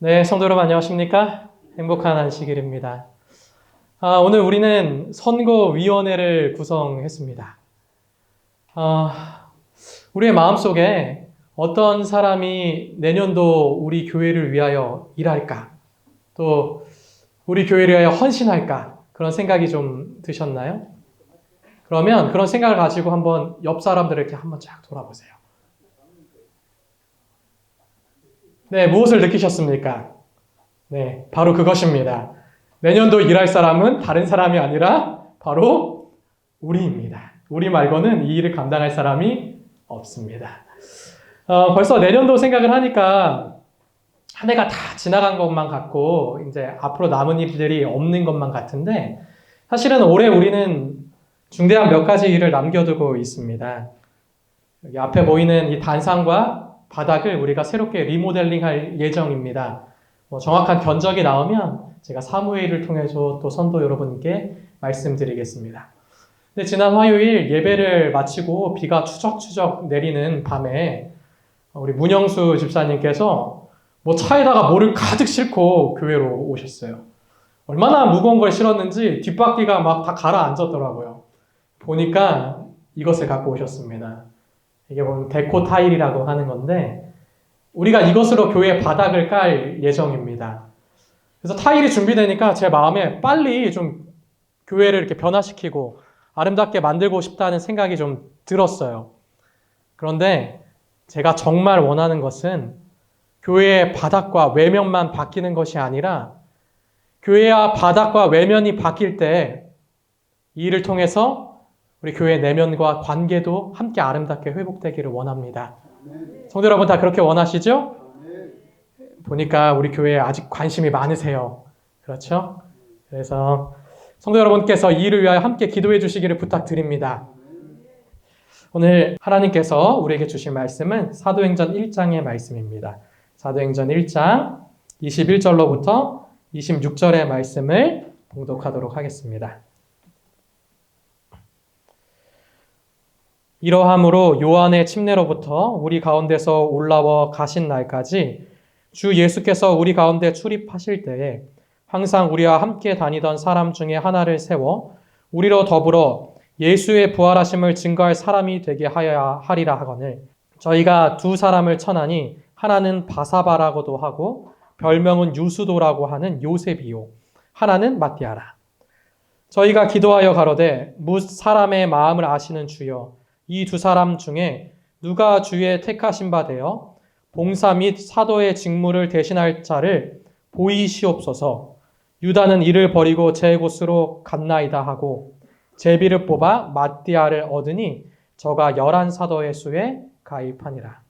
네, 성도 여러분 안녕하십니까? 행복한 안식일입니다. 아, 오늘 우리는 선거위원회를 구성했습니다. 아, 우리의 마음속에 어떤 사람이 내년도 우리 교회를 위하여 일할까? 또 우리 교회를 위하여 헌신할까? 그런 생각이 좀 드셨나요? 그러면 그런 생각을 가지고 한번 옆 사람들을 이렇게 한번 쫙 돌아보세요. 네, 무엇을 느끼셨습니까? 네, 바로 그것입니다. 내년도 일할 사람은 다른 사람이 아니라 바로 우리입니다. 우리 말고는 이 일을 감당할 사람이 없습니다. 어, 벌써 내년도 생각을 하니까 한 해가 다 지나간 것만 같고 이제 앞으로 남은 일들이 없는 것만 같은데 사실은 올해 우리는 중대한 몇 가지 일을 남겨두고 있습니다. 여기 앞에 보이는 이 단상과 바닥을 우리가 새롭게 리모델링할 예정입니다. 뭐 정확한 견적이 나오면 제가 사무회의를 통해서 또 선도 여러분께 말씀드리겠습니다. 근데 지난 화요일 예배를 마치고 비가 추적추적 내리는 밤에 우리 문영수 집사님께서 뭐 차에다가 뭐를 가득 싣고 교회로 오셨어요. 얼마나 무거운 걸 실었는지 뒷바퀴가 막 다 가라앉았더라고요. 보니까 이것을 갖고 오셨습니다. 이게 보면 데코 타일이라고 하는 건데 우리가 이것으로 교회 바닥을 깔 예정입니다. 그래서 타일이 준비되니까 제 마음에 빨리 좀 교회를 이렇게 변화시키고 아름답게 만들고 싶다는 생각이 좀 들었어요. 그런데 제가 정말 원하는 것은 교회의 바닥과 외면만 바뀌는 것이 아니라 교회와 바닥과 외면이 바뀔 때이 일을 통해서 우리 교회 내면과 관계도 함께 아름답게 회복되기를 원합니다. 성도 여러분 다 그렇게 원하시죠? 보니까 우리 교회에 아직 관심이 많으세요. 그렇죠? 그래서 성도 여러분께서 이 일을 위하여 함께 기도해 주시기를 부탁드립니다. 오늘 하나님께서 우리에게 주신 말씀은 사도행전 1장의 말씀입니다. 사도행전 1장 21절로부터 26절의 말씀을 봉독하도록 하겠습니다. 이러함으로 요한의 침례로부터 우리 가운데서 올라와 가신 날까지 주 예수께서 우리 가운데 출입하실 때에 항상 우리와 함께 다니던 사람 중에 하나를 세워 우리로 더불어 예수의 부활하심을 증거할 사람이 되게 하여야 하리라 하거늘. 저희가 두 사람을 천하니 하나는 바사바라고도 하고 별명은 유수도라고 하는 요셉이요. 하나는 마띠아라. 저희가 기도하여 가로되 무 사람의 마음을 아시는 주여 이 두 사람 중에 누가 주의 택하신 바 되어 봉사 및 사도의 직무를 대신할 자를 보이시옵소서. 유다는 이를 버리고 제 곳으로 갔나이다 하고 제비를 뽑아 마띠아를 얻으니 저가 열한 사도의 수에 가입하니라.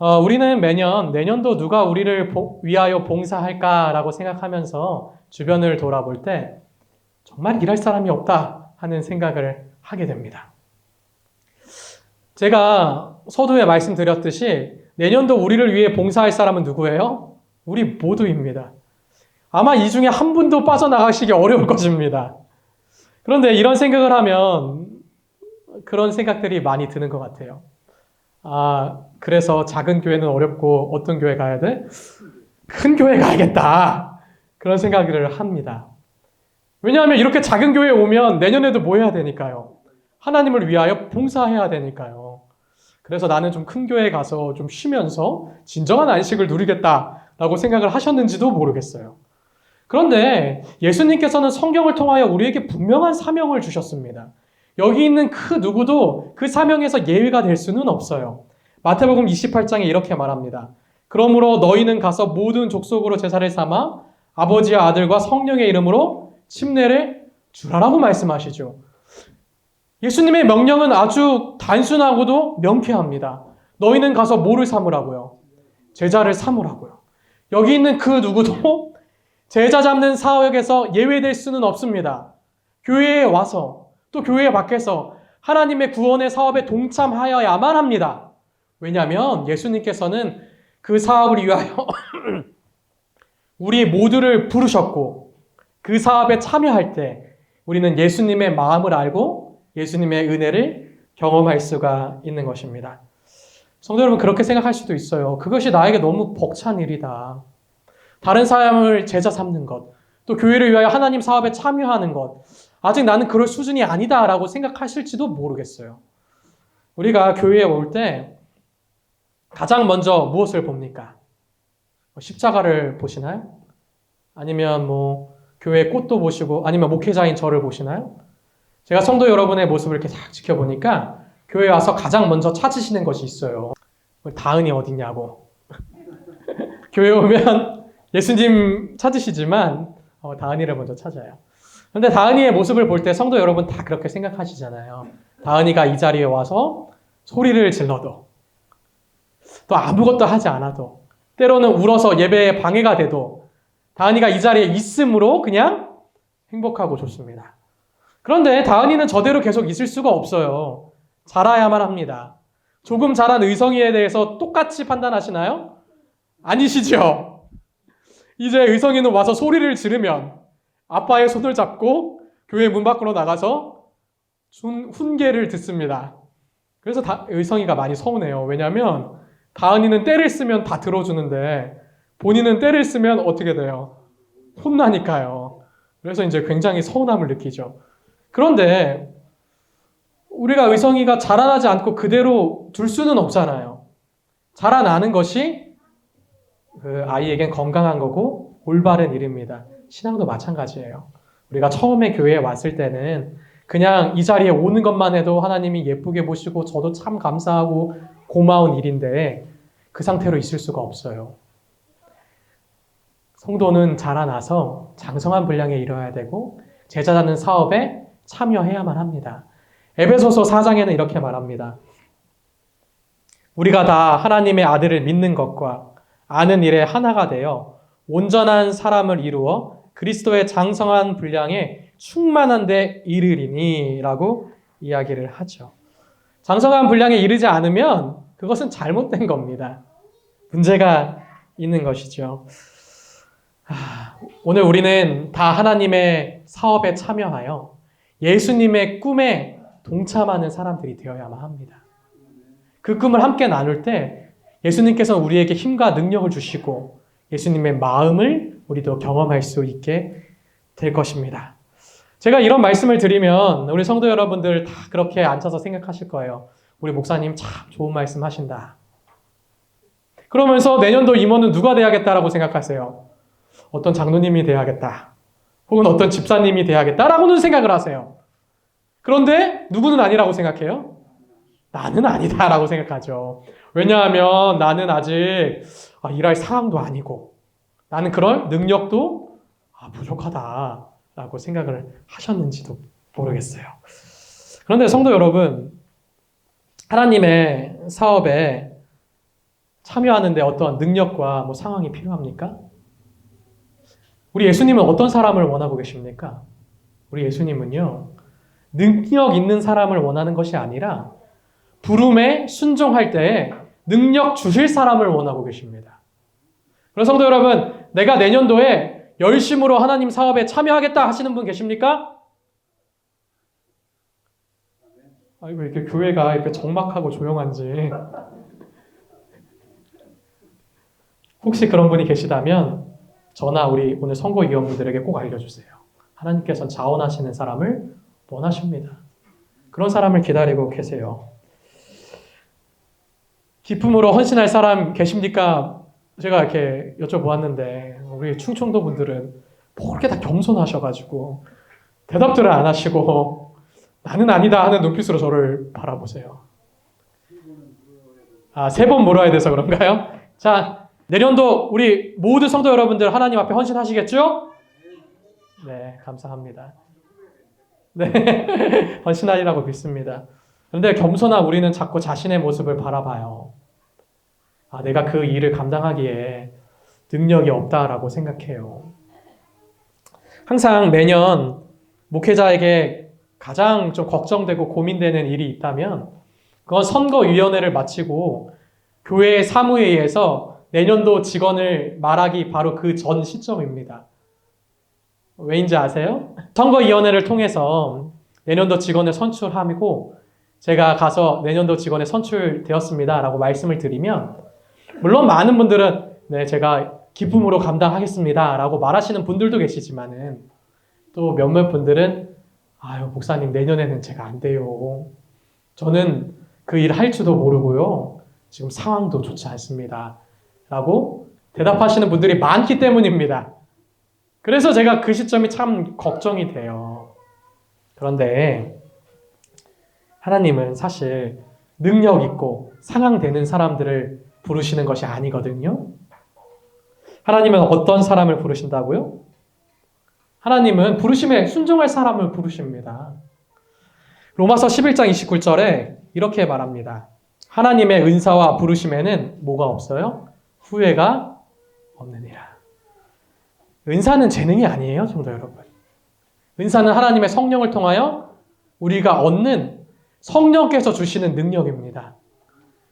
어, 우리는 매년 내년도 누가 우리를 보, 위하여 봉사할까라고 생각하면서 주변을 돌아볼 때 정말 일할 사람이 없다 하는 생각을 하게 됩니다. 제가 서두에 말씀드렸듯이 내년도 우리를 위해 봉사할 사람은 누구예요? 우리 모두입니다. 아마 이 중에 한 분도 빠져나가시기 어려울 것입니다. 그런데 이런 생각을 하면 그런 생각들이 많이 드는 것 같아요. 아, 그래서 작은 교회는 어렵고 어떤 교회 가야 돼? 큰 교회 가야겠다. 그런 생각을 합니다. 왜냐하면 이렇게 작은 교회에 오면 내년에도 뭐 해야 되니까요. 하나님을 위하여 봉사해야 되니까요. 그래서 나는 좀 큰 교회에 가서 좀 쉬면서 진정한 안식을 누리겠다라고 생각을 하셨는지도 모르겠어요. 그런데 예수님께서는 성경을 통하여 우리에게 분명한 사명을 주셨습니다. 여기 있는 그 누구도 그 사명에서 예외가 될 수는 없어요. 마태복음 28장에 이렇게 말합니다. 그러므로 너희는 가서 모든 족속으로 제사를 삼아 아버지와 아들과 성령의 이름으로 침례를 주라라고 말씀하시죠. 예수님의 명령은 아주 단순하고도 명쾌합니다. 너희는 가서 뭐를 삼으라고요? 제자를 삼으라고요. 여기 있는 그 누구도 제자 잡는 사역에서 예외될 수는 없습니다. 교회에 와서 또 교회 밖에서 하나님의 구원의 사업에 동참하여야만 합니다. 왜냐하면 예수님께서는 그 사업을 위하여 우리 모두를 부르셨고 그 사업에 참여할 때 우리는 예수님의 마음을 알고 예수님의 은혜를 경험할 수가 있는 것입니다. 성도 여러분 그렇게 생각할 수도 있어요. 그것이 나에게 너무 벅찬 일이다. 다른 사람을 제자 삼는 것, 또 교회를 위하여 하나님 사업에 참여하는 것, 아직 나는 그럴 수준이 아니다라고 생각하실지도 모르겠어요. 우리가 교회에 올 때 가장 먼저 무엇을 봅니까? 뭐 십자가를 보시나요? 아니면 뭐 교회 꽃도 보시고 아니면 목회자인 저를 보시나요? 제가 성도 여러분의 모습을 이렇게 싹 지켜보니까 교회 와서 가장 먼저 찾으시는 것이 있어요. 다은이 어디냐고. 교회 오면 예수님 찾으시지만 어, 다은이를 먼저 찾아요. 근데 다은이의 모습을 볼 때 성도 여러분 다 그렇게 생각하시잖아요. 다은이가 이 자리에 와서 소리를 질러도 또 아무것도 하지 않아도 때로는 울어서 예배에 방해가 돼도 다은이가 이 자리에 있음으로 그냥 행복하고 좋습니다. 그런데 다은이는 저대로 계속 있을 수가 없어요. 자라야만 합니다. 조금 자란 의성이에 대해서 똑같이 판단하시나요? 아니시죠? 이제 의성이는 와서 소리를 지르면 아빠의 손을 잡고 교회 문 밖으로 나가서 준 훈계를 듣습니다. 그래서 다, 의성이가 많이 서운해요. 왜냐하면 다은이는 때를 쓰면 다 들어주는데 본인은 때를 쓰면 어떻게 돼요? 혼나니까요. 그래서 이제 굉장히 서운함을 느끼죠. 그런데 우리가 의성이가 자라나지 않고 그대로 둘 수는 없잖아요. 자라나는 것이 그 아이에겐 건강한 거고 올바른 일입니다. 신앙도 마찬가지예요. 우리가 처음에 교회에 왔을 때는 그냥 이 자리에 오는 것만 해도 하나님이 예쁘게 보시고 저도 참 감사하고 고마운 일인데 그 상태로 있을 수가 없어요. 성도는 자라나서 장성한 분량에 이뤄야 되고 제자라는 사업에 참여해야만 합니다. 에베소서 4장에는 이렇게 말합니다. 우리가 다 하나님의 아들을 믿는 것과 아는 일에 하나가 되어 온전한 사람을 이루어 그리스도의 장성한 분량에 충만한 데 이르리니라고 이야기를 하죠. 장성한 분량에 이르지 않으면 그것은 잘못된 겁니다. 문제가 있는 것이죠. 오늘 우리는 다 하나님의 사업에 참여하여 예수님의 꿈에 동참하는 사람들이 되어야만 합니다. 그 꿈을 함께 나눌 때 예수님께서 우리에게 힘과 능력을 주시고 예수님의 마음을 우리도 경험할 수 있게 될 것입니다. 제가 이런 말씀을 드리면 우리 성도 여러분들 다 그렇게 앉아서 생각하실 거예요. 우리 목사님 참 좋은 말씀 하신다. 그러면서 내년도 임원은 누가 돼야겠다라고 생각하세요? 어떤 장로님이 돼야겠다. 혹은 어떤 집사님이 돼야겠다라고는 생각을 하세요. 그런데 누구는 아니라고 생각해요? 나는 아니다라고 생각하죠. 왜냐하면 나는 아직 아, 일할 상황도 아니고 나는 그럴 능력도 아, 부족하다라고 생각을 하셨는지도 모르겠어요. 그런데 성도 여러분, 하나님의 사업에 참여하는데 어떤 능력과 뭐 상황이 필요합니까? 우리 예수님은 어떤 사람을 원하고 계십니까? 우리 예수님은요, 능력 있는 사람을 원하는 것이 아니라 부름에 순종할 때에 능력 주실 사람을 원하고 계십니다. 그래서 성도 여러분, 내가 내년도에 열심으로 하나님 사업에 참여하겠다 하시는 분 계십니까? 아이고, 이렇게 교회가 이렇게 적막하고 조용한지. 혹시 그런 분이 계시다면, 저나 우리 오늘 선거 위원분들에게 꼭 알려주세요. 하나님께서 자원하시는 사람을 원하십니다. 그런 사람을 기다리고 계세요. 기쁨으로 헌신할 사람 계십니까? 제가 이렇게 여쭤보았는데 우리 충청도 분들은 뭐 그렇게 다 겸손하셔가지고 대답들을 안 하시고 나는 아니다 하는 눈빛으로 저를 바라보세요. 아, 세 번 물어야 돼서 그런가요? 자, 내년도 우리 모든 성도 여러분들 하나님 앞에 헌신하시겠죠? 네, 감사합니다. 네, 헌신하리라고 믿습니다. 그런데 겸손한 우리는 자꾸 자신의 모습을 바라봐요. 아, 내가 그 일을 감당하기에 능력이 없다라고 생각해요. 항상 매년 목회자에게 가장 좀 걱정되고 고민되는 일이 있다면 그건 선거위원회를 마치고 교회 사무회의에서 내년도 직원을 말하기 바로 그 전 시점입니다. 왜인지 아세요? 선거위원회를 통해서 내년도 직원을 선출하고 제가 가서 내년도 직원에 선출되었습니다. 라고 말씀을 드리면, 물론 많은 분들은 네, 제가 기쁨으로 감당하겠습니다. 라고 말하시는 분들도 계시지만은 또 몇몇 분들은 아유, 목사님, 내년에는 제가 안 돼요. 저는 그 일 할 줄도 모르고요. 지금 상황도 좋지 않습니다. 라고 대답하시는 분들이 많기 때문입니다. 그래서 제가 그 시점이 참 걱정이 돼요. 그런데 하나님은 사실 능력 있고 상황되는 사람들을 부르시는 것이 아니거든요. 하나님은 어떤 사람을 부르신다고요? 하나님은 부르심에 순종할 사람을 부르십니다. 로마서 11장 29절에 이렇게 말합니다. 하나님의 은사와 부르심에는 뭐가 없어요? 후회가 없느니라. 은사는 재능이 아니에요, 성도 여러분. 은사는 하나님의 성령을 통하여 우리가 얻는 성령께서 주시는 능력입니다.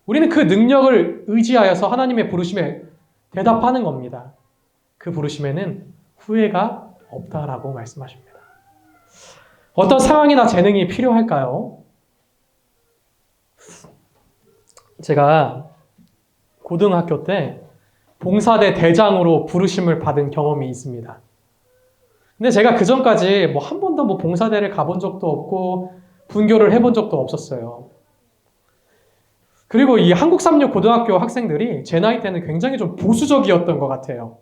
우리는 그 능력을 의지하여서 하나님의 부르심에 대답하는 겁니다. 그 부르심에는 후회가 없다라고 말씀하십니다. 어떤 상황이나 재능이 필요할까요? 제가 고등학교 때 봉사대 대장으로 부르심을 받은 경험이 있습니다. 근데 제가 그 전까지 뭐 한 번도 뭐 봉사대를 가본 적도 없고 분교를 해본 적도 없었어요. 그리고 이 한국 삼류 고등학교 학생들이 제 나이 때는 굉장히 좀 보수적이었던 것 같아요.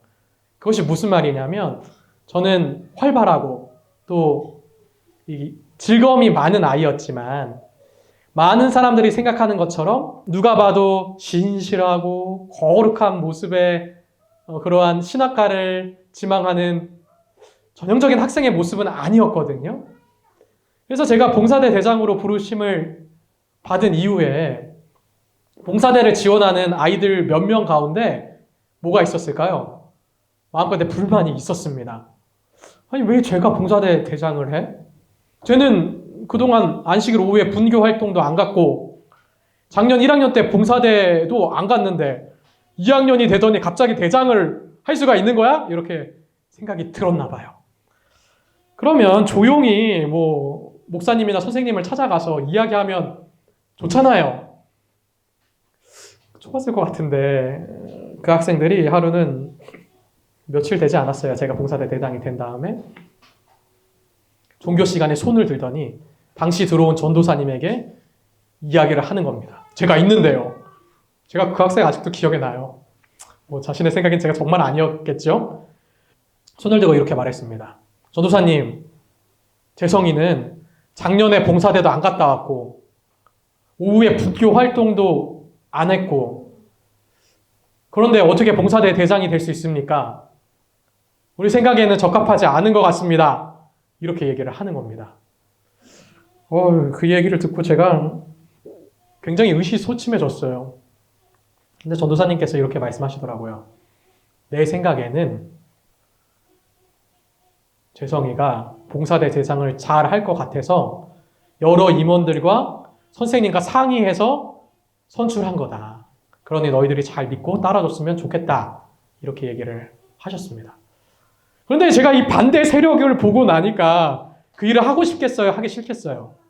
그것이 무슨 말이냐면 저는 활발하고 또이 즐거움이 많은 아이였지만 많은 사람들이 생각하는 것처럼 누가 봐도 신실하고 거룩한 모습의 어, 그러한 신학가를 지망하는 전형적인 학생의 모습은 아니었거든요. 그래서 제가 봉사대 대장으로 부르심을 받은 이후에 봉사대를 지원하는 아이들 몇 명 가운데 뭐가 있었을까요? 마음껏 불만이 있었습니다. 아니, 왜 제가 봉사대 대장을 해? 쟤는 그동안 안식일 오후에 분교 활동도 안 갔고, 작년 1학년 때 봉사대도 안 갔는데, 2학년이 되더니 갑자기 대장을 할 수가 있는 거야? 이렇게 생각이 들었나 봐요. 그러면 조용히 뭐, 목사님이나 선생님을 찾아가서 이야기하면 좋잖아요. 좋았을 것 같은데, 그 학생들이 하루는 며칠 되지 않았어요. 제가 봉사대 대장이 된 다음에. 종교 시간에 손을 들더니 당시 들어온 전도사님에게 이야기를 하는 겁니다. 제가 있는데요. 제가 그 학생 아직도 기억에 나요. 뭐 자신의 생각엔 제가 정말 아니었겠죠? 손을 들고 이렇게 말했습니다. 전도사님, 재성이는 작년에 봉사대도 안 갔다 왔고, 오후에 부교 활동도 안 했고, 그런데 어떻게 봉사대 대장이 될 수 있습니까? 우리 생각에는 적합하지 않은 것 같습니다. 이렇게 얘기를 하는 겁니다. 어, 그 얘기를 듣고 제가 굉장히 의시소침해졌어요. 근데 전도사님께서 이렇게 말씀하시더라고요. 내 생각에는 재성이가 봉사대 대상을 잘 할 것 같아서 여러 임원들과 선생님과 상의해서 선출한 거다. 그러니 너희들이 잘 믿고 따라줬으면 좋겠다. 이렇게 얘기를 하셨습니다. 그런데 제가 이 반대 세력을 보고 나니까 그 일을 하고 싶겠어요? 하기 싫겠어요?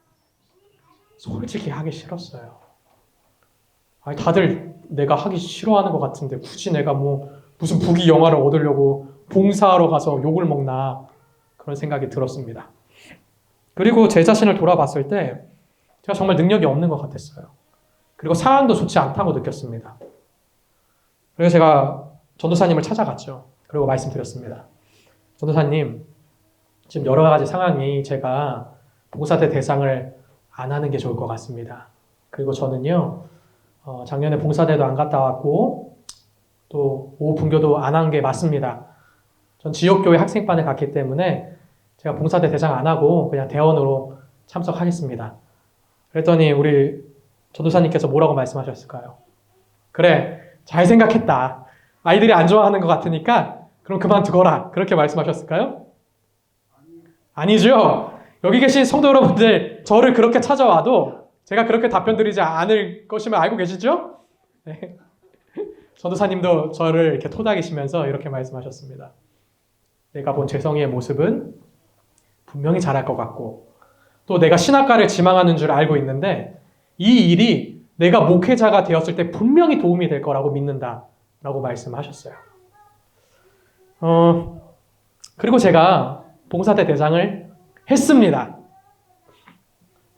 솔직히 하기 싫었어요. 아니, 다들 내가 하기 싫어하는 것 같은데 굳이 내가 뭐 무슨 부귀 영화를 얻으려고 봉사하러 가서 욕을 먹나 그런 생각이 들었습니다. 그리고 제 자신을 돌아봤을 때 제가 정말 능력이 없는 것 같았어요. 그리고 상황도 좋지 않다고 느꼈습니다. 그래서 제가 전도사님을 찾아갔죠. 그리고 말씀드렸습니다. 전도사님, 지금 여러 가지 상황이 제가 봉사대 대상을 안 하는 게 좋을 것 같습니다. 그리고 저는요, 어, 작년에 봉사대도 안 갔다 왔고, 또 오후 분교도 안 한 게 맞습니다. 전 지역교회 학생반에 갔기 때문에 제가 봉사대 대상 안 하고 그냥 대원으로 참석하겠습니다. 그랬더니 우리 전도사님께서 뭐라고 말씀하셨을까요? 그래, 잘 생각했다. 아이들이 안 좋아하는 것 같으니까 그럼 그만두거라. 그렇게 말씀하셨을까요? 아니죠. 여기 계신 성도 여러분들, 저를 그렇게 찾아와도 제가 그렇게 답변 드리지 않을 것임을 알고 계시죠? 네. 전도사님도 저를 이렇게 토닥이시면서 이렇게 말씀하셨습니다. 내가 본 재성이의 모습은 분명히 잘할 것 같고, 또 내가 신학가를 지망하는 줄 알고 있는데, 이 일이 내가 목회자가 되었을 때 분명히 도움이 될 거라고 믿는다. 라고 말씀하셨어요. 어, 그리고 제가 봉사대 대장을 했습니다.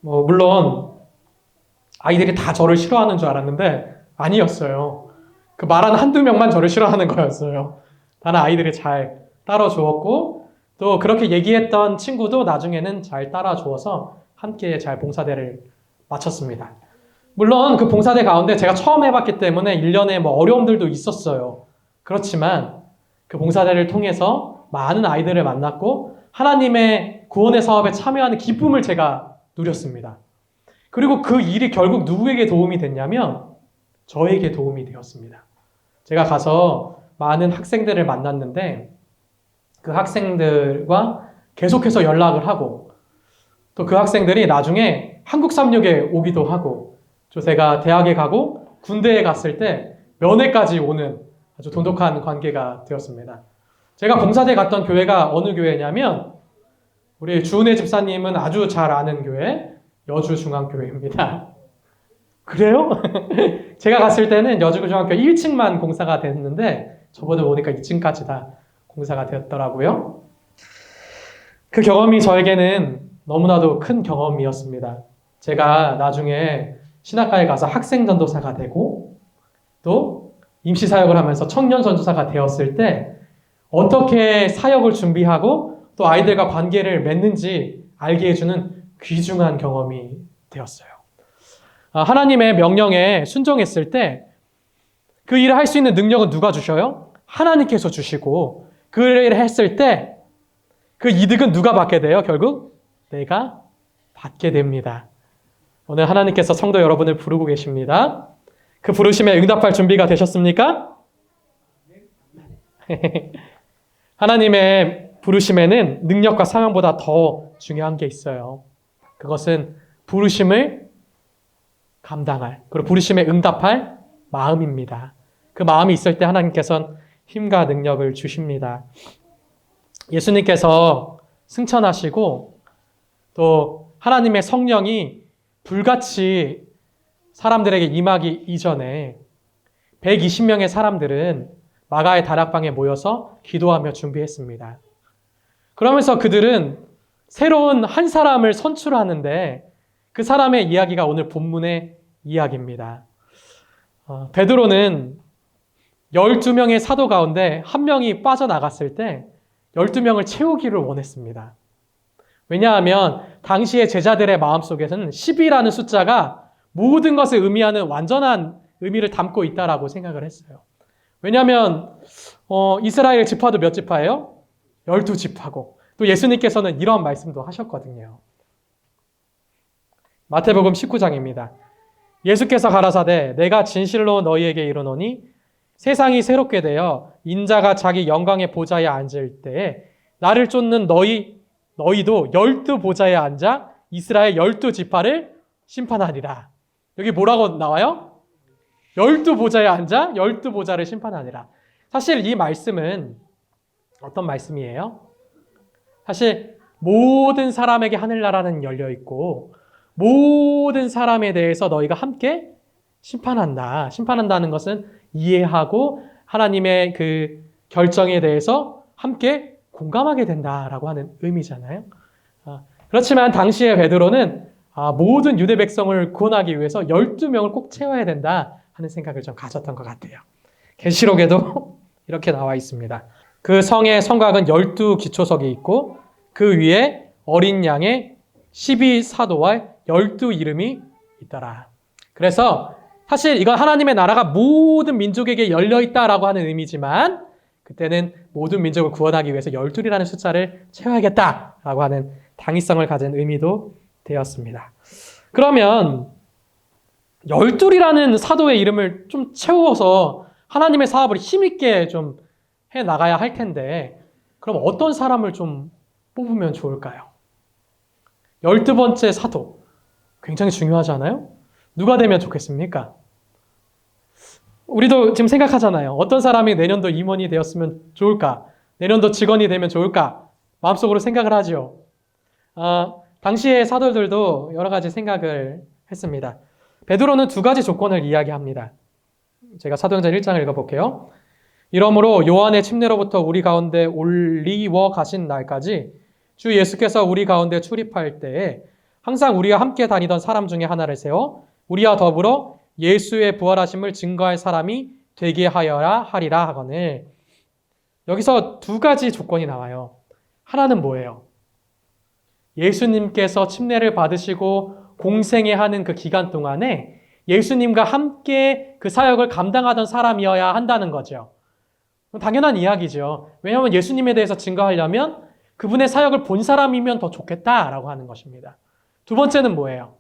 뭐, 물론, 아이들이 다 저를 싫어하는 줄 알았는데, 아니었어요. 그 말한 한두 명만 저를 싫어하는 거였어요. 다른 아이들이 잘 따라주었고, 또 그렇게 얘기했던 친구도 나중에는 잘 따라주어서 함께 잘 봉사대를 마쳤습니다. 물론 그 봉사대 가운데 제가 처음 해봤기 때문에 일련의 뭐 어려움들도 있었어요. 그렇지만 그 봉사대를 통해서 많은 아이들을 만났고 하나님의 구원의 사업에 참여하는 기쁨을 제가 누렸습니다. 그리고 그 일이 결국 누구에게 도움이 됐냐면 저에게 도움이 되었습니다. 제가 가서 많은 학생들을 만났는데 그 학생들과 계속해서 연락을 하고 또 그 학생들이 나중에 한국 삼육에 오기도 하고 또 제가 대학에 가고 군대에 갔을 때 면회까지 오는 아주 돈독한 관계가 되었습니다. 제가 봉사대 갔던 교회가 어느 교회냐면 우리 주은혜 집사님은 아주 잘 아는 교회 여주중앙교회입니다. 그래요? 제가 갔을 때는 여주중앙교 1층만 공사가 됐는데 저번에 오니까 2층까지 다 공사가 되었더라고요. 그 경험이 저에게는 너무나도 큰 경험이었습니다. 제가 나중에 신학과에 가서 학생 전도사가 되고 또 임시 사역을 하면서 청년 전도사가 되었을 때 어떻게 사역을 준비하고 또 아이들과 관계를 맺는지 알게 해주는 귀중한 경험이 되었어요. 아, 하나님의 명령에 순종했을 때 그 일을 할 수 있는 능력은 누가 주셔요? 하나님께서 주시고 그 일을 했을 때 그 이득은 누가 받게 돼요? 결국 내가 받게 됩니다. 오늘 하나님께서 성도 여러분을 부르고 계십니다. 그 부르심에 응답할 준비가 되셨습니까? 하나님의 부르심에는 능력과 사명보다 더 중요한 게 있어요. 그것은 부르심을 감당할, 그리고 부르심에 응답할 마음입니다. 그 마음이 있을 때 하나님께서는 힘과 능력을 주십니다. 예수님께서 승천하시고 또 하나님의 성령이 불같이 사람들에게 임하기 이전에 120명의 사람들은 마가의 다락방에 모여서 기도하며 준비했습니다. 그러면서 그들은 새로운 한 사람을 선출하는데 그 사람의 이야기가 오늘 본문의 이야기입니다. 어, 베드로는 12명의 사도 가운데 한 명이 빠져나갔을 때 12명을 채우기를 원했습니다. 왜냐하면 당시의 제자들의 마음속에서는 10이라는 숫자가 모든 것을 의미하는 완전한 의미를 담고 있다라고 생각을 했어요. 왜냐하면 어, 이스라엘 지파도 몇 지파예요? 12지파고 또 예수님께서는 이런 말씀도 하셨거든요. 마태복음 19장입니다. 예수께서 가라사대 내가 진실로 너희에게 이르노니 세상이 새롭게 되어 인자가 자기 영광의 보좌에 앉을 때에 나를 쫓는 너희 너희도 열두 보좌에 앉아 이스라엘 열두 지파를 심판하리라. 여기 뭐라고 나와요? 열두 보좌에 앉아 열두 보좌를 심판하리라. 사실 이 말씀은 어떤 말씀이에요? 사실 모든 사람에게 하늘나라는 열려 있고 모든 사람에 대해서 너희가 함께 심판한다. 심판한다는 것은 이해하고 하나님의 그 결정에 대해서 함께 공감하게 된다라고 하는 의미잖아요. 아, 그렇지만 당시에 베드로는 아, 모든 유대 백성을 구원하기 위해서 12명을 꼭 채워야 된다 하는 생각을 좀 가졌던 것 같아요. 계시록에도 이렇게 나와 있습니다. 그 성의 성곽은 12기초석이 있고 그 위에 어린 양의 12사도와 12 이름이 있더라. 그래서 사실 이건 하나님의 나라가 모든 민족에게 열려 있다라고 하는 의미지만 그때는 모든 민족을 구원하기 위해서 열둘이라는 숫자를 채워야겠다라고 하는 당위성을 가진 의미도 되었습니다. 그러면 열둘이라는 사도의 이름을 좀 채워서 하나님의 사업을 힘있게 좀 해 나가야 할 텐데 그럼 어떤 사람을 좀 뽑으면 좋을까요? 열두 번째 사도 굉장히 중요하잖아요. 누가 되면 좋겠습니까? 우리도 지금 생각하잖아요. 어떤 사람이 내년도 임원이 되었으면 좋을까? 내년도 직원이 되면 좋을까? 마음속으로 생각을 하죠. 아, 당시의 사도들도 여러 가지 생각을 했습니다. 베드로는 두 가지 조건을 이야기합니다. 제가 사도행전 1장을 읽어볼게요. 이러므로 요한의 침례로부터 우리 가운데 올리워 가신 날까지 주 예수께서 우리 가운데 출입할 때에 항상 우리와 함께 다니던 사람 중에 하나를 세워 우리와 더불어 예수의 부활하심을 증거할 사람이 되게 하여라 하리라 하거늘 여기서 두 가지 조건이 나와요. 하나는 뭐예요? 예수님께서 침례를 받으시고 공생에 하는 그 기간 동안에 예수님과 함께 그 사역을 감당하던 사람이어야 한다는 거죠. 당연한 이야기죠. 왜냐하면 예수님에 대해서 증거하려면 그분의 사역을 본 사람이면 더 좋겠다라고 하는 것입니다. 두 번째는 뭐예요?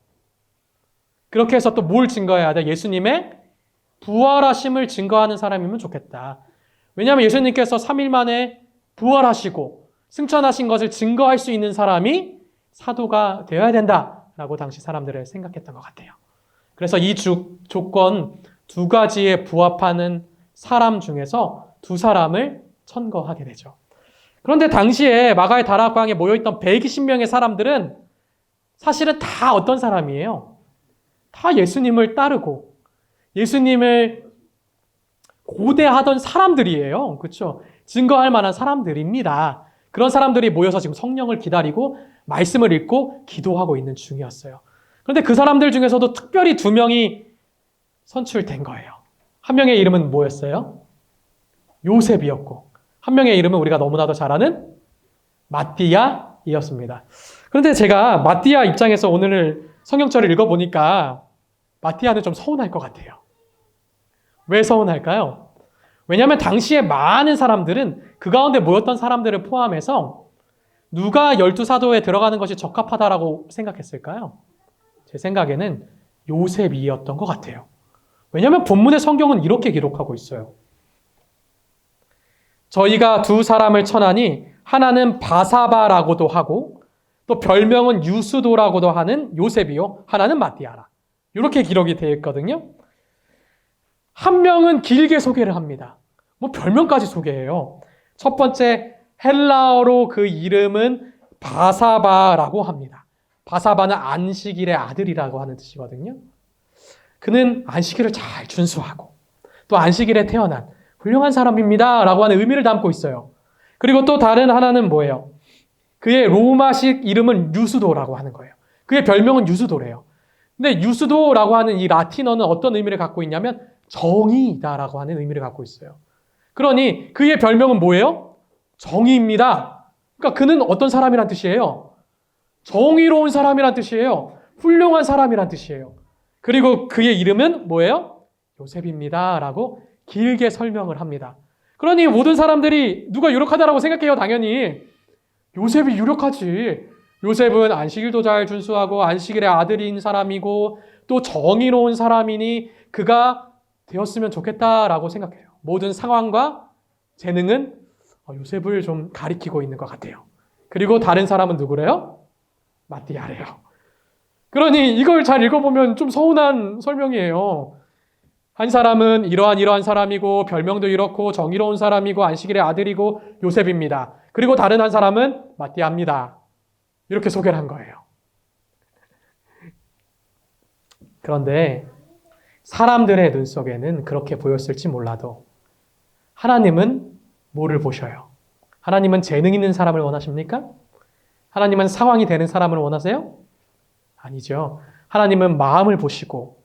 그렇게 해서 또 뭘 증거해야 돼? 예수님의 부활하심을 증거하는 사람이면 좋겠다. 왜냐하면 예수님께서 3일 만에 부활하시고 승천하신 것을 증거할 수 있는 사람이 사도가 되어야 된다라고 당시 사람들을 생각했던 것 같아요. 그래서 이 주, 조건 두 가지에 부합하는 사람 중에서 두 사람을 천거하게 되죠. 그런데 당시에 마가의 다락방에 모여있던 120명의 사람들은 사실은 다 어떤 사람이에요? 다 예수님을 따르고 예수님을 고대하던 사람들이에요. 그렇죠? 증거할 만한 사람들입니다. 그런 사람들이 모여서 지금 성령을 기다리고 말씀을 읽고 기도하고 있는 중이었어요. 그런데 그 사람들 중에서도 특별히 두 명이 선출된 거예요. 한 명의 이름은 뭐였어요? 요셉이었고, 한 명의 이름은 우리가 너무나도 잘 아는 마띠아이었습니다. 그런데 제가 마띠아 입장에서 오늘 성경절을 읽어보니까 마띠아는 좀 서운할 것 같아요. 왜 서운할까요? 왜냐하면 당시에 많은 사람들은 그 가운데 모였던 사람들을 포함해서 누가 열두 사도에 들어가는 것이 적합하다라고 생각했을까요? 제 생각에는 요셉이었던 것 같아요. 왜냐하면 본문의 성경은 이렇게 기록하고 있어요. 저희가 두 사람을 천하니 하나는 바사바라고도 하고 또 별명은 유수도라고도 하는 요셉이요. 하나는 마띠아라. 이렇게 기록이 되어 있거든요. 한 명은 길게 소개를 합니다. 뭐 별명까지 소개해요. 첫 번째 헬라어로 그 이름은 바사바라고 합니다. 바사바는 안식일의 아들이라고 하는 뜻이거든요. 그는 안식일을 잘 준수하고 또 안식일에 태어난 훌륭한 사람입니다. 라고 하는 의미를 담고 있어요. 그리고 또 다른 하나는 뭐예요? 그의 로마식 이름은 유수도라고 하는 거예요. 그의 별명은 유수도래요. 근데 유수도라고 하는 이 라틴어는 어떤 의미를 갖고 있냐면 정의이다라고 하는 의미를 갖고 있어요. 그러니 그의 별명은 뭐예요? 정의입니다. 그러니까 그는 어떤 사람이란 뜻이에요? 정의로운 사람이란 뜻이에요. 훌륭한 사람이란 뜻이에요. 그리고 그의 이름은 뭐예요? 요셉입니다. 라고 길게 설명을 합니다. 그러니 모든 사람들이 누가 유력하다라고 생각해요, 당연히. 요셉이 유력하지. 요셉은 안식일도 잘 준수하고 안식일의 아들인 사람이고 또 정의로운 사람이니 그가 되었으면 좋겠다라고 생각해요. 모든 상황과 재능은 어, 요셉을 좀 가리키고 있는 것 같아요. 그리고 다른 사람은 누구래요? 마띠아래요. 그러니 이걸 잘 읽어보면 좀 서운한 설명이에요. 한 사람은 이러한 이러한 사람이고 별명도 이렇고 정의로운 사람이고 안식일의 아들이고 요셉입니다. 그리고 다른 한 사람은 마띠아입니다. 이렇게 소개를 한 거예요. 그런데 사람들의 눈 속에는 그렇게 보였을지 몰라도 하나님은 뭐를 보셔요? 하나님은 재능 있는 사람을 원하십니까? 하나님은 상황이 되는 사람을 원하세요? 아니죠. 하나님은 마음을 보시고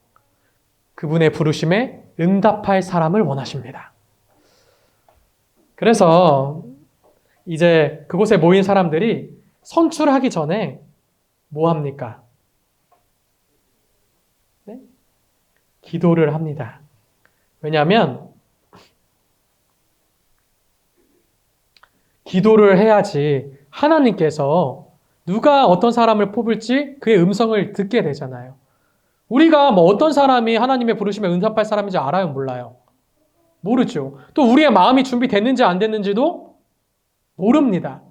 그분의 부르심에 응답할 사람을 원하십니다. 그래서 이제 그곳에 모인 사람들이 선출하기 전에 뭐 합니까? 네? 기도를 합니다. 왜냐하면 기도를 해야지 하나님께서 누가 어떤 사람을 뽑을지 그의 음성을 듣게 되잖아요. 우리가 뭐 어떤 사람이 하나님의 부르심에 응답할 사람인지 알아요? 몰라요? 모르죠. 또 우리의 마음이 준비됐는지 안 됐는지도 모릅니다.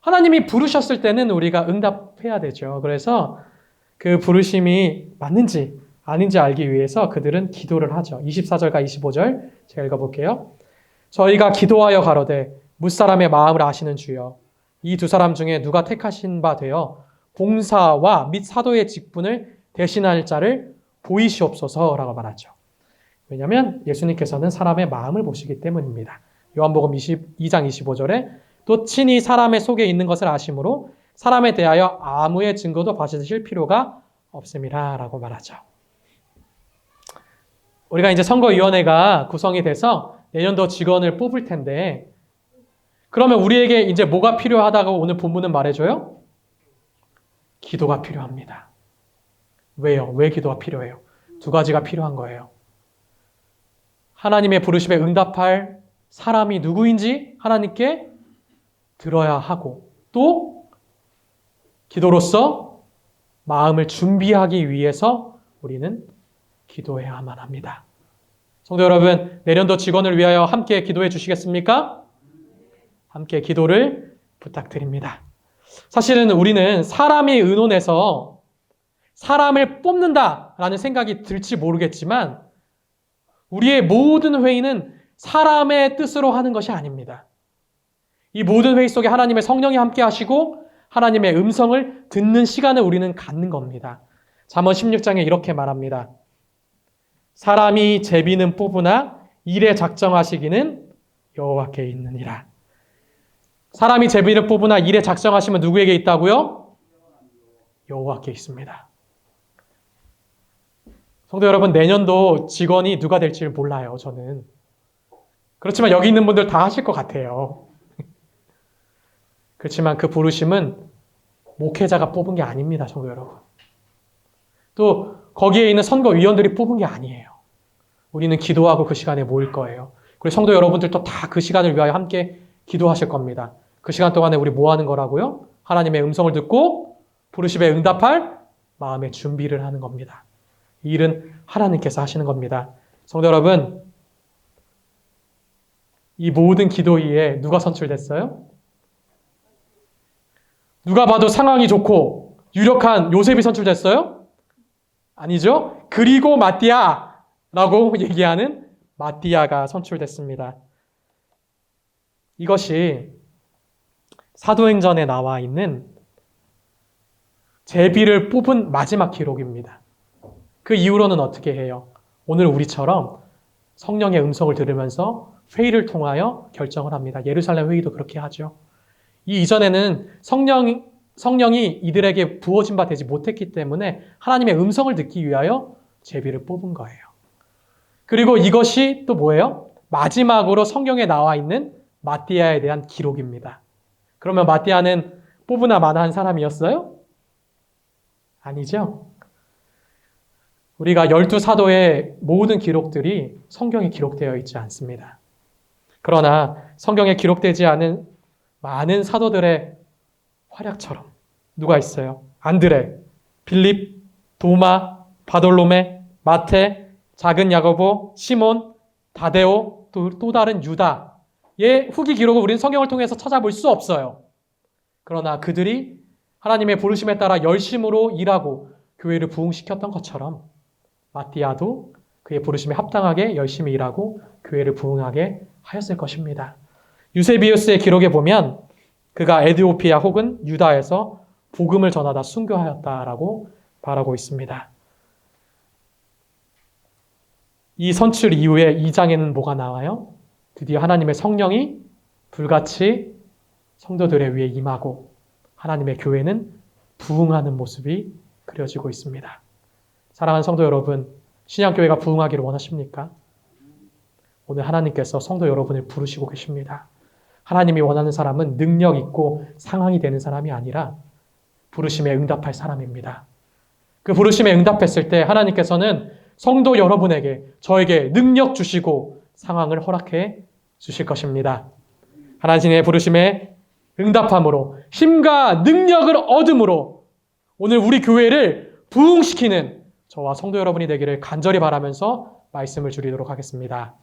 하나님이 부르셨을 때는 우리가 응답해야 되죠. 그래서 그 부르심이 맞는지 아닌지 알기 위해서 그들은 기도를 하죠. 24절과 25절 제가 읽어볼게요. 저희가 기도하여 가로되 무사람의 마음을 아시는 주여 이 두 사람 중에 누가 택하신 바 되어 봉사와 및 사도의 직분을 대신할 자를 보이시옵소서라고 말하죠. 왜냐하면 예수님께서는 사람의 마음을 보시기 때문입니다. 요한복음 22장 25절에 또 친히 사람의 속에 있는 것을 아심으로 사람에 대하여 아무의 증거도 받으실 필요가 없음이라라고 말하죠. 우리가 이제 선거위원회가 구성이 돼서 내년도 직원을 뽑을 텐데 그러면 우리에게 이제 뭐가 필요하다고 오늘 본문은 말해줘요? 기도가 필요합니다. 왜요? 왜 기도가 필요해요? 두 가지가 필요한 거예요. 하나님의 부르심에 응답할 사람이 누구인지 하나님께 들어야 하고 또 기도로서 마음을 준비하기 위해서 우리는 기도해야만 합니다. 성도 여러분, 내년도 직원을 위하여 함께 기도해 주시겠습니까? 함께 기도를 부탁드립니다. 사실은 우리는 사람이 의논해서 사람을 뽑는다라는 생각이 들지 모르겠지만 우리의 모든 회의는 사람의 뜻으로 하는 것이 아닙니다. 이 모든 회의 속에 하나님의 성령이 함께 하시고 하나님의 음성을 듣는 시간을 우리는 갖는 겁니다. 잠언 16장에 이렇게 말합니다. 사람이 제비는 뽑으나 일에 작정하시기는 여호와께 있느니라. 사람이 제비를 뽑으나 일에 작정하시면 누구에게 있다고요? 여호와께 있습니다. 성도 여러분, 내년도 직원이 누가 될지 몰라요, 저는. 그렇지만 여기 있는 분들 다 하실 것 같아요. 그렇지만 그 부르심은 목회자가 뽑은 게 아닙니다, 성도 여러분. 또 거기에 있는 선거위원들이 뽑은 게 아니에요. 우리는 기도하고 그 시간에 모일 거예요. 그리고 성도 여러분들도 다 그 시간을 위하여 함께 기도하실 겁니다. 그 시간 동안에 우리 뭐 하는 거라고요? 하나님의 음성을 듣고 부르심에 응답할 마음의 준비를 하는 겁니다. 이 일은 하나님께서 하시는 겁니다. 성도 여러분, 이 모든 기도 위에 누가 선출됐어요? 누가 봐도 상황이 좋고 유력한 요셉이 선출됐어요? 아니죠. 그리고 마띠아라고 얘기하는 마띠아가 선출됐습니다. 이것이 사도행전에 나와 있는 제비를 뽑은 마지막 기록입니다. 그 이후로는 어떻게 해요? 오늘 우리처럼 성령의 음성을 들으면서 회의를 통하여 결정을 합니다. 예루살렘 회의도 그렇게 하죠. 이 이전에는 성령, 성령이 이들에게 부어진 바 되지 못했기 때문에 하나님의 음성을 듣기 위하여 제비를 뽑은 거예요. 그리고 이것이 또 뭐예요? 마지막으로 성경에 나와 있는 마띠아에 대한 기록입니다. 그러면 마띠아는 뽑으나 마나 한 사람이었어요? 아니죠. 우리가 열두 사도의 모든 기록들이 성경에 기록되어 있지 않습니다. 그러나 성경에 기록되지 않은 많은 사도들의 활약처럼 누가 있어요? 안드레, 빌립, 도마, 바돌로메, 마테, 작은 야고보, 시몬, 다데오, 또, 또 다른 유다의 후기 기록을 우리는 성경을 통해서 찾아볼 수 없어요. 그러나 그들이 하나님의 부르심에 따라 열심으로 일하고 교회를 부흥시켰던 것처럼 마띠아도 그의 부르심에 합당하게 열심히 일하고 교회를 부흥하게 하였을 것입니다. 유세비우스의 기록에 보면 그가 에디오피아 혹은 유다에서 복음을 전하다 순교하였다라고 말하고 있습니다. 이 선출 이후에 2장에는 뭐가 나와요? 드디어 하나님의 성령이 불같이 성도들의 위에 임하고 하나님의 교회는 부흥하는 모습이 그려지고 있습니다. 사랑하는 성도 여러분, 신약교회가 부흥하기를 원하십니까? 오늘 하나님께서 성도 여러분을 부르시고 계십니다. 하나님이 원하는 사람은 능력 있고 상황이 되는 사람이 아니라 부르심에 응답할 사람입니다. 그 부르심에 응답했을 때 하나님께서는 성도 여러분에게 저에게 능력 주시고 상황을 허락해 주실 것입니다. 하나님의 부르심에 응답함으로 힘과 능력을 얻음으로 오늘 우리 교회를 부흥시키는 저와 성도 여러분이 되기를 간절히 바라면서 말씀을 줄이도록 하겠습니다.